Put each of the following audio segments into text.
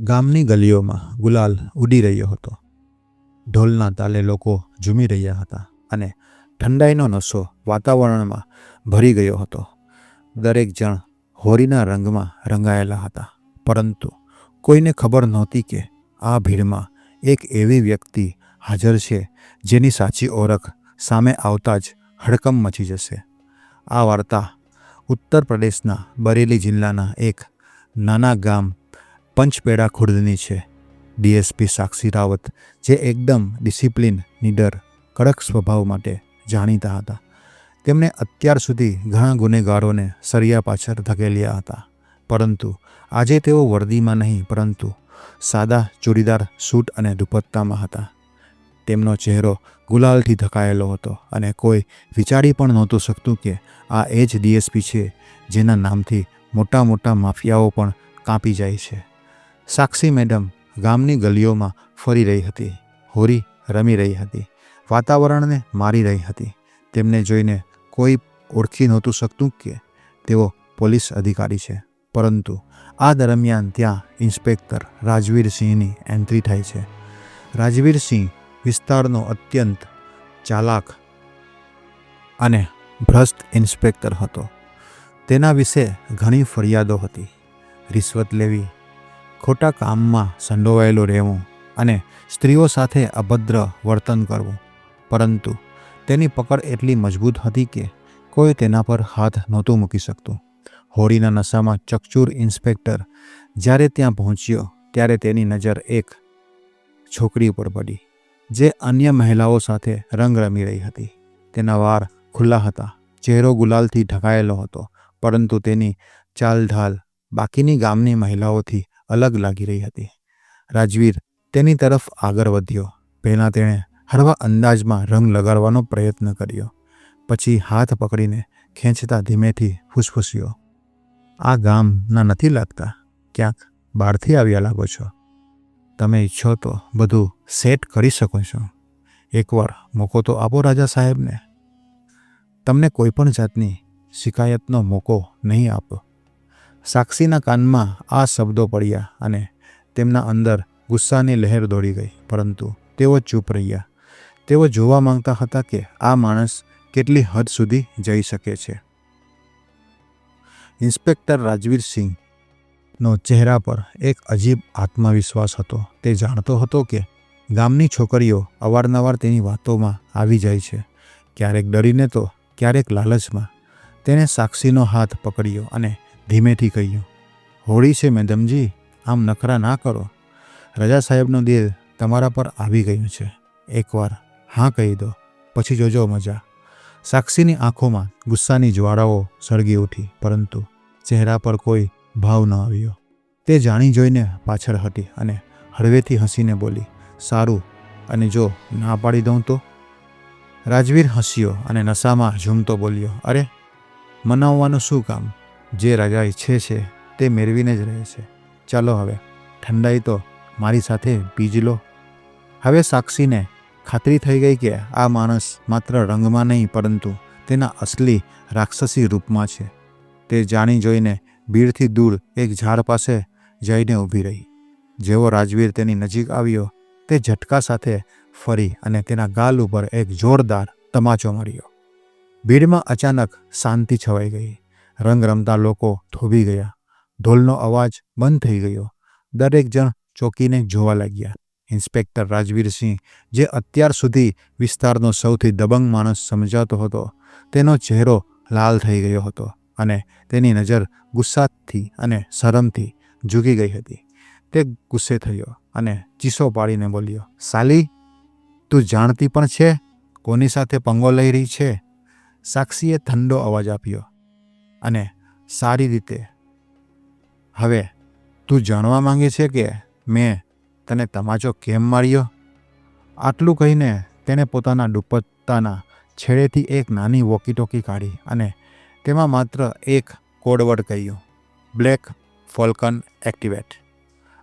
ગામની ગલીઓમાં ગુલાલ ઉડી રહ્યો હતો. ઢોલના તાલે લોકો ઝૂમી રહ્યા હતા અને ઠંડાઈનો નશો વાતાવરણમાં ભરી ગયો હતો. દરેક જણ હોળીના રંગમાં રંગાયેલા હતા, પરંતુ કોઈને ખબર નહોતી કે આ ભીડમાં એક એવી વ્યક્તિ હાજર છે જેની સાચી ઓળખ સામે આવતા જ હડકંપ મચી જશે. આ વાર્તા ઉત્તર પ્રદેશના બરેલી જિલ્લાના એક નાના ગામ પંચપેડા ખુર્દની છે ડીએસપી સાક્ષી રાવત, જે એકદમ ડિસિપ્લિન નીડર, કડક સ્વભાવ માટે જાણીતા હતા. તેમણે અત્યાર સુધી ઘણા ગુનેગારોને સરિયા પાછળ ધકેલ્યા હતા. પરંતુ આજે તેઓ વર્દીમાં નહીં, પરંતુ સાદા ચૂડીદાર સૂટ અને દુપટ્ટામાં હતા. તેમનો ચહેરો ગુલાલથી ઢકાયેલો હતો અને કોઈ વિચારી પણ નહોતું શકતું કે આ એ જ ડીએસપી છે, જેના નામથી મોટા મોટા માફિયાઓ પણ કાંપી જાય છે. સાક્ષી મેડમ ગામની ગલીઓમાં ફરી રહી હતી. હોરી રમી રહી હતી. વાતાવરણને મારી રહી હતી. તેમને જોઈને કોઈ ઓળખી નહોતું શકતું કે તેઓ પોલીસ અધિકારી છે. પરંતુ આ દરમિયાન ત્યાં ઇન્સ્પેક્ટર રાજવીરસિંહની એન્ટ્રી થાય છે. રાજવીરસિંહ વિસ્તારનો અત્યંત ચાલાક અને ભ્રષ્ટ ઇન્સ્પેક્ટર હતો. તેના વિશે ઘણી ફરિયાદો હતી. રિશ્વત લેવી ખોટા કામમાં સંડોવાયેલું રહેવું અને સ્ત્રીઓ સાથે અભદ્ર વર્તન કરવું. પરંતુ તેની પકડ એટલી મજબૂત હતી કે કોઈ તેના પર હાથ નહોતું મૂકી શકતું. હોળીના નશામાં ચકચૂર ઇન્સ્પેક્ટર જ્યારે ત્યાં પહોંચ્યો ત્યારે તેની નજર એક છોકરી ઉપર પડી, જે અન્ય મહિલાઓ સાથે રંગ રમી રહી હતી. તેના વાળ ખુલ્લા હતા, ચહેરો ગુલાલથી ઢકાયેલો હતો, પરંતુ તેની ચાલઢાલ બાકીની ગામની મહિલાઓથી અલગ લાગી રહી હતી. રાજવીર તેની તરફ આગળ વધ્યો. પહેલાં તેણે હળવા અંદાજમાં રંગ લગાડવાનો પ્રયત્ન કર્યો. પછી હાથ પકડીને ખેંચતા ધીમેથી ફૂસફૂસ્યો. આ ગામના નથી લાગતા? ક્યાંક બહારથી આવ્યા લાગો છો? તમે ઈચ્છો તો બધું સેટ કરી શકો છો. એકવાર મોકો તો આપો રાજા સાહેબને. તમને કોઈ પણ જાતની શિકાયતનો મોકો નહીં આપો. સાક્ષીના કાનમાં આ શબ્દો પડ્યા અને તેમના અંદર ગુસ્સાની લહેર દોડી ગઈ. પરંતુ તેઓ ચૂપ રહ્યા. તેઓ જોવા માંગતા હતા કે આ માણસ કેટલી હદ સુધી જઈ શકે છે. ઇન્સ્પેક્ટર રાજવીર સિંહનો ચહેરા પર એક અજીબ આત્મવિશ્વાસ હતો. તે જાણતો હતો કે ગામની છોકરીઓ અવારનવાર તેની વાતોમાં આવી જાય છે. ક્યારેક ડરીને તો ક્યારેક લાલચમાં. તેણે સાક્ષીનો હાથ પકડ્યો અને ધીમેથી કહ્યું, હોળી છે, મેડમજી. આમ નખરા ના કરો. રજા સાહેબનો દિલ તમારા પર આવી ગયું છે. એકવાર હા કહી દો. પછી જોજો મજા. સાક્ષીની આંખોમાં ગુસ્સાની જ્વાળાઓ સળગી ઉઠી, પરંતુ ચહેરા પર કોઈ ભાવ ન આવ્યો. તે જાણી જોઈને પાછળ હટી અને હળવેથી હસીને બોલી, સારું. અને જો ના પાડી દઉં તો? રાજવીર હસ્યો અને નશામાં ઝૂમતો બોલ્યો, અરે, મનાવવાનું શું કામ? જે રાજા ઈચ્છે છે તે મેળવીને જ રહે છે. ચાલો હવે, ઠંડાઈ તો મારી સાથે પીજ લો. હવે સાક્ષીને ખાતરી થઈ ગઈ કે આ માણસ માત્ર રંગમાં નહીં, પરંતુ તેના અસલી રાક્ષસી રૂપમાં છે. તે જાણી જોઈને ભીડથી દૂર એક ઝાડ પાસે જઈને ઊભી રહી. જેવો રાજવીર તેની નજીક આવ્યો, તે ઝટકા સાથે ફરી અને તેના ગાલ ઉપર એક જોરદાર તમાચો માર્યો. ભીડમાં અચાનક શાંતિ છવાઈ ગઈ. રંગ રમતા લોકો થોભી ગયા. ઢોલનો અવાજ બંધ થઈ ગયો. દરેક જણ ચોકીને જોવા લાગ્યા. ઇન્સ્પેક્ટર રાજવીરસિંહ જે અત્યાર સુધી વિસ્તારનો સૌથી દબંગ માણસ સમજાતો હતો, તેનો ચહેરો લાલ થઈ ગયો હતો અને તેની નજર ગુસ્સાથી અને શરમથી ઝૂકી ગઈ હતી. તે ગુસ્સે થયો અને ચીસો પાડીને બોલ્યો, સાલી, તું જાણતી પણ છે કોની સાથે પંગો લઈ રહી છે? સાક્ષીએ ઠંડો અવાજ આપ્યો. અને સારી રીતે. હવે, તું જાણવા માંગે છે કે મેં તને તમાચો કેમ માર્યો? આટલું કહીને તેણે પોતાના દુપટ્ટાના છેડેથી એક નાની વોકીટોકી કાઢી અને તેમાં માત્ર એક કોડવર્ડ કહ્યું, બ્લેક ફોલ્કન એક્ટિવેટ.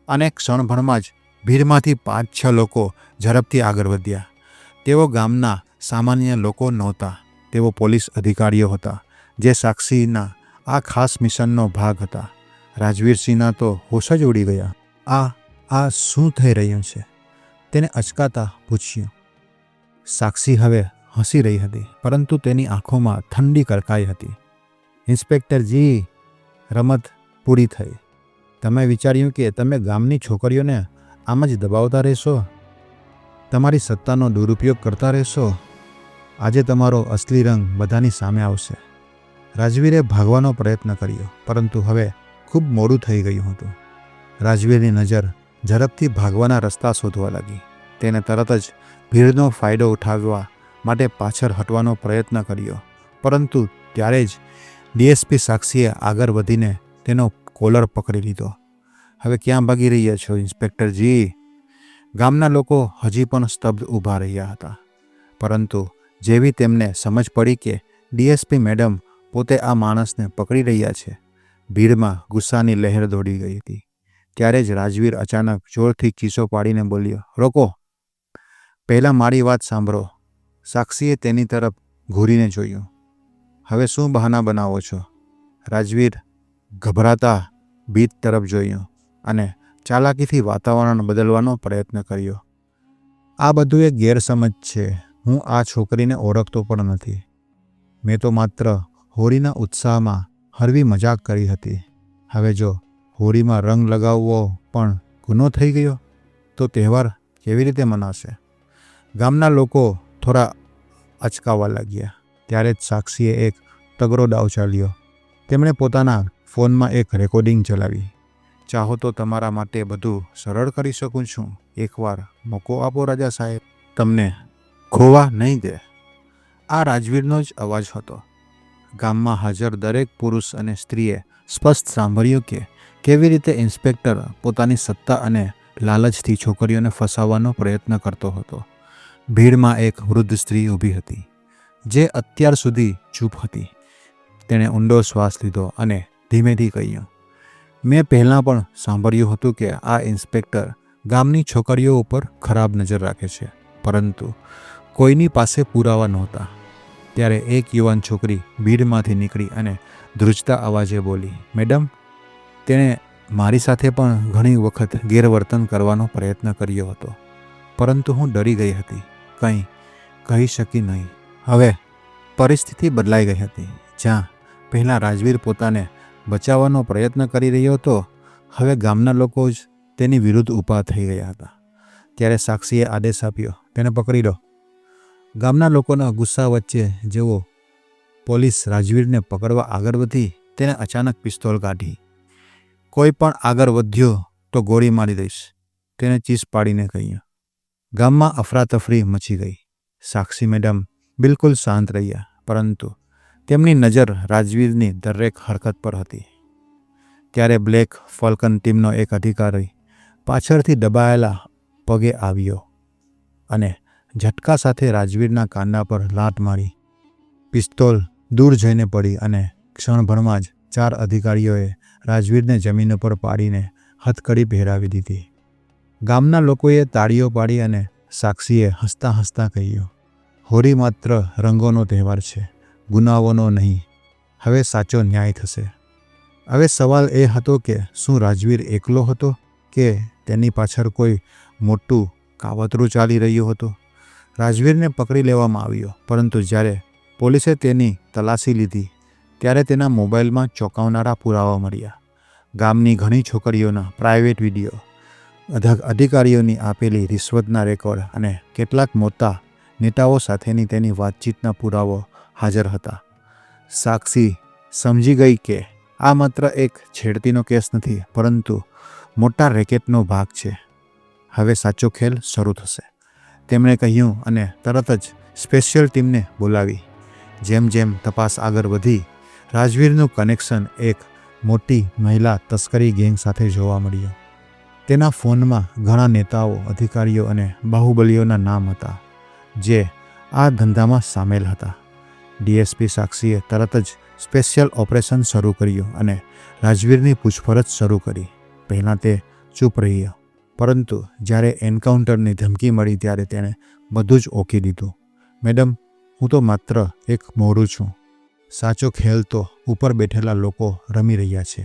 અને ક્ષણભરમાં જ ભીડમાંથી પાંચ છ લોકો ઝડપથી આગળ વધ્યા. તેઓ ગામના સામાન્ય લોકો નહોતા. તેઓ પોલીસ અધિકારીઓ હતા. જે સાક્ષીના આ ખાસ મિશનનો ભાગ હતા. રાજવીરસિંહના તો હોશ જ ઉડી ગયા. આ આ શું થઈ રહ્યું છે? તેને અચકાતા પૂછ્યું. સાક્ષી હવે હસી રહી હતી, પરંતુ તેની આંખોમાં ઠંડી કરકાઈ હતી. ઇન્સ્પેક્ટરજી રમત પૂરી થઈ. તમે વિચાર્યું કે તમે ગામની છોકરીઓને આમ જ દબાવતા રહેશો? તમારી સત્તાનો દુરુપયોગ કરતા રહેશો? આજે તમારો અસલી રંગ બધાની સામે આવશે. રાજવીરે ભાગવાનો પ્રયત્ન કર્યો, પરંતુ હવે ખૂબ મોડું થઈ ગયું હતું. રાજવીરની નજર ઝડપથી ભાગવાના રસ્તા શોધવા લાગી. તેને તરત જ ભીડનો ફાયદો ઉઠાવવા માટે પાછળ હટવાનો પ્રયત્ન કર્યો, પરંતુ ત્યારે જ ડીએસપી સાક્ષીએ આગળ વધીને તેનો કોલર પકડી લીધો. હવે ક્યાં ભાગી રહ્યા છો ઇન્સ્પેક્ટરજી ગામના લોકો હજી પણ સ્તબ્ધ ઊભા રહ્યા હતા. પરંતુ જેવી તેમને સમજ પડી કે ડીએસપી મેડમ પોતે આ માણસને પકડી રહ્યા છે. ભીડમાં ગુસ્સાની લહેર દોડી ગઈ હતી. ત્યારે જ રાજવીર અચાનક જોરથી ચીસો પાડીને બોલ્યો, રોકો. પહેલાં મારી વાત સાંભળો. સાક્ષીએ તેની તરફ ઘૂરીને જોયું. હવે શું બહાના બનાવો છો? રાજવીર ગભરાતા બીત તરફ જોયું અને ચાલાકીથી વાતાવરણ બદલવાનો પ્રયત્ન કર્યો. આ બધું એક ગેરસમજ છે. હું આ છોકરીને ઓળખતો પણ નથી. મેં તો માત્ર હોળીના ઉત્સાહમાં હળવી મજાક કરી હતી. હવે જો હોળીમાં રંગ લગાવવો પણ ગુનો થઈ ગયો, તો તહેવાર કેવી રીતે મનાશે? ગામના લોકો થોડા અચકાવા લાગ્યા. ત્યારે જ સાક્ષીએ એક તગડો દાવ ચાલ્યો. તેમણે પોતાના ફોનમાં એક રેકોર્ડિંગ ચલાવી. ચાહો તો તમારા માટે બધું સરળ કરી શકું છું. એકવાર મોકો આપો રાજા સાહેબ. તમને ખોવા નહીં દે. આ રાજવીરનો જ અવાજ હતો. ગામમાં હાજર દરેક પુરુષ અને સ્ત્રીએ સ્પષ્ટ સાંભળ્યું કે કેવી રીતે ઇન્સ્પેક્ટર પોતાની સત્તા અને લાલચથી છોકરીઓને ફસાવવાનો પ્રયત્ન કરતો હતો. ભીડમાં એક વૃદ્ધ સ્ત્રી ઊભી હતી, જે અત્યાર સુધી ચૂપ હતી. તેણે ઊંડો શ્વાસ લીધો અને ધીમેથી કહ્યું, મેં પહેલાં પણ સાંભળ્યું હતું કે આ ઇન્સ્પેક્ટર ગામની છોકરીઓ ઉપર ખરાબ નજર રાખે છે, પરંતુ કોઈની પાસે પુરાવા નહોતા. ત્યારે એક યુવાન છોકરી ભીડમાંથી નીકળી અને ધ્રુજતા અવાજે બોલી, મેડમ, તેણે મારી સાથે પણ ઘણી વખત ગેરવર્તન કરવાનો પ્રયત્ન કર્યો હતો, પરંતુ હું ડરી ગઈ હતી, કંઈ કહી શકી નહીં. હવે પરિસ્થિતિ બદલાઈ ગઈ હતી. જ્યાં પહેલાં રાજવીર પોતાને બચાવવાનો પ્રયત્ન કરી રહ્યો હતો, હવે ગામના લોકો જ તેની વિરુદ્ધ ઊભા થઈ ગયા હતા. ત્યારે સાક્ષીએ આદેશ આપ્યો, તેને પકડી લો. ગામના લોકોના ગુસ્સા વચ્ચે જેઓ પોલીસ રાજવીરને પકડવા આગળ વધી, તેને અચાનક પિસ્તોલ કાઢી. કોઈ પણ આગળ વધ્યો તો ગોળી મારી દઈશ, તેને ચીસ પાડીને કહ્યું. ગામમાં અફરાતફરી મચી ગઈ. સાક્ષી મેડમ બિલકુલ શાંત રહ્યા, પરંતુ તેમની નજર રાજવીરની દરેક હરકત પર હતી. ત્યારે બ્લેક ફોલ્કન ટીમનો એક અધિકારી પાછળથી દબાયેલા પગે આવ્યો અને ઝટકા સાથે રાજવીરના કાંડા પર લાત મારી. પિસ્તોલ દૂર જઈને પડી અને ક્ષણભરમાં જ ચાર અધિકારીઓએ રાજવીરને જમીન પર પાડીને હથકડી પહેરાવી દીધી. ગામના લોકોએ તાળીઓ પાડી અને સાક્ષીએ હસતા હસતા કહ્યું, હોળી માત્ર રંગોનો તહેવાર છે ગુનાઓનો નહીં. હવે સાચો ન્યાય થશે. હવે સવાલ એ હતો કે શું રાજવીર એકલો હતો કે તેની પાછળ કોઈ મોટું કાવતરું ચાલી રહ્યું હતું? રાજવીરને પકડી લેવામાં આવ્યો. પરંતુ જ્યારે પોલીસે તેની તલાશી લીધી, ત્યારે તેના મોબાઈલમાં ચોંકાવનારા પુરાવા મળ્યા. ગામની ઘણી છોકરીઓના પ્રાઇવેટ વીડિયો, અધ- અધિકારીઓની આપેલી રિશ્વતના રેકોર્ડ અને કેટલાક મોટા નેતાઓ સાથેની તેની વાતચીતના પુરાવો હાજર હતા. સાક્ષી સમજી ગઈ કે આ માત્ર એક છેડતીનો કેસ નથી, પરંતુ મોટા રેકેટનો ભાગ છે. હવે સાચો ખેલ શરૂ થશે. તેમણે કહ્યું અને તરત જ સ્પેશિયલ ટીમને બોલાવી. જેમ જેમ તપાસ આગળ વધી, રાજવીરનું કનેક્શન એક મોટી મહિલા તસ્કરી ગેંગ સાથે જોવા મળ્યું. તેના ફોનમાં ઘણા નેતાઓ, અધિકારીઓ અને બાહુબલીઓના નામ હતા, જે આ ધંધામાં સામેલ હતા. ડીએસપી સાક્ષીએ તરત જ સ્પેશિયલ ઓપરેશન શરૂ કર્યું અને રાજવીરની પૂછપરછ શરૂ કરી. પહેલાં તે ચૂપ રહ્યો. પરંતુ જ્યારે એન્કાઉન્ટરની ધમકી મળી ત્યારે તેણે બધું જ ઓકી દીધું. મેડમ, હું તો માત્ર એક મોરું છું. સાચો ખેલ તો ઉપર બેઠેલા લોકો રમી રહ્યા છે.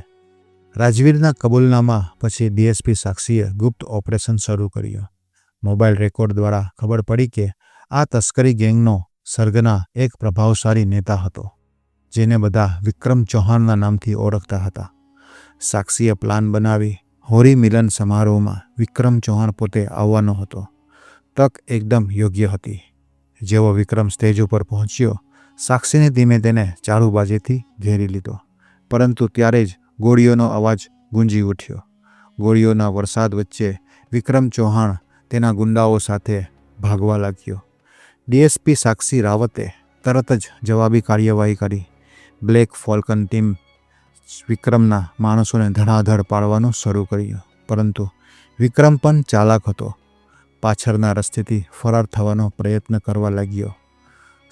રાજવીરના કબૂલનામા પછી ડીએસપી સાક્ષીએ ગુપ્ત ઓપરેશન શરૂ કર્યું. મોબાઈલ રેકોર્ડ દ્વારા ખબર પડી કે આ તસ્કરી ગેંગનો સર્ગના એક પ્રભાવશાળી નેતા હતો, જેને બધા વિક્રમ ચૌહાણના નામથી ઓળખતા હતા. સાક્ષીએ પ્લાન બનાવી હોરી મિલન સમારોહમાં વિક્રમ ચૌહાણ પોતે આવવાનો હતો. તક એકદમ યોગ્ય હતી. જેવો વિક્રમ સ્ટેજ ઉપર પહોંચ્યો, સાક્ષીને ધીમે તેને ચારુબાજીથી ઘેરી લીધો. પરંતુ ત્યારે જ ગોળીઓનો અવાજ ગુંજી ઉઠ્યો. ગોળીઓના વરસાદ વચ્ચે વિક્રમ ચૌહાણ તેના ગુંડાઓ સાથે ભાગવા લાગ્યો. ડીએસપી સાક્ષી રાવતે તરત જ જવાબી કાર્યવાહી કરી. બ્લેક ફોલ્કન ટીમ વિક્રમના માણસોને ધડાધડ પાડવાનું શરૂ કર્યું, પરંતુ વિક્રમ પણ ચાલાક હતો. પાછળના રસ્તેથી ફરાર થવાનો પ્રયત્ન કરવા લાગ્યો.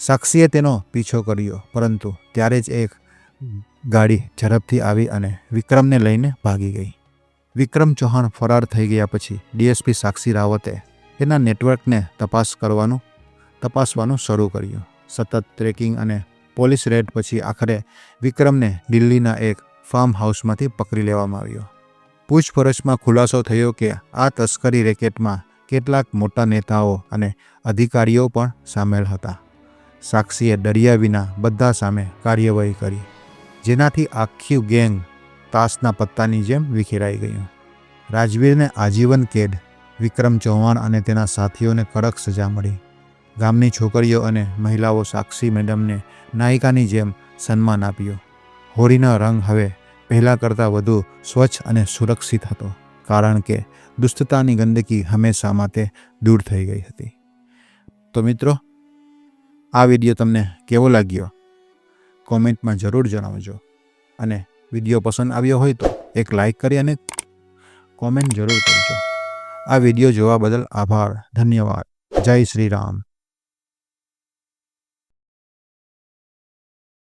સાક્ષીએ તેનો પીછો કર્યો, પરંતુ ત્યારે જ એક ગાડી ઝડપથી આવી અને વિક્રમને લઈને ભાગી ગઈ. વિક્રમ ચૌહાણ ફરાર થઈ ગયા પછી ડીએસપી સાક્ષી રાવતે તેના નેટવર્કને તપાસ કરવાનું, તપાસવાનું શરૂ કર્યું. સતત ટ્રેકિંગ અને પોલીસ રેડ પછી આખરે વિક્રમને દિલ્હીના એક ફાર્મ હાઉસમાંથી પકડી લેવામાં આવ્યો. પૂછપરછમાં ખુલાસો થયો કે આ તસ્કરી રેકેટમાં કેટલાક મોટા નેતાઓ અને અધિકારીઓ પણ સામેલ હતા. સાક્ષીએ ડર્યા વિના બધા સામે કાર્યવાહી કરી, જેનાથી આખી ગેંગ તાસના પત્તાની જેમ વિખેરાઈ ગયું. રાજવીરને આજીવન કેદ, વિક્રમ ચૌહાણ અને તેના સાથીઓને કડક સજા મળી. ગામની છોકરીઓ અને મહિલાઓ સાક્ષી મેડમને નાયિકાની જેમ સન્માન આપ્યું. હોળીનો રંગ હવે પહેલાં કરતાં વધુ સ્વચ્છ અને સુરક્ષિત હતો, કારણ કે દુષ્ટતાની ગંદકી હંમેશા માટે દૂર થઈ ગઈ હતી. તો મિત્રો, આ વીડિયો તમને કેવો લાગ્યો? કોમેન્ટમાં જરૂર જણાવજો. અને વીડિયો પસંદ આવ્યો હોય તો એક લાઈક કરી અને કોમેન્ટ જરૂર કરજો. આ વીડિયો જોવા બદલ આભાર, ધન્યવાદ. જય શ્રી રામ.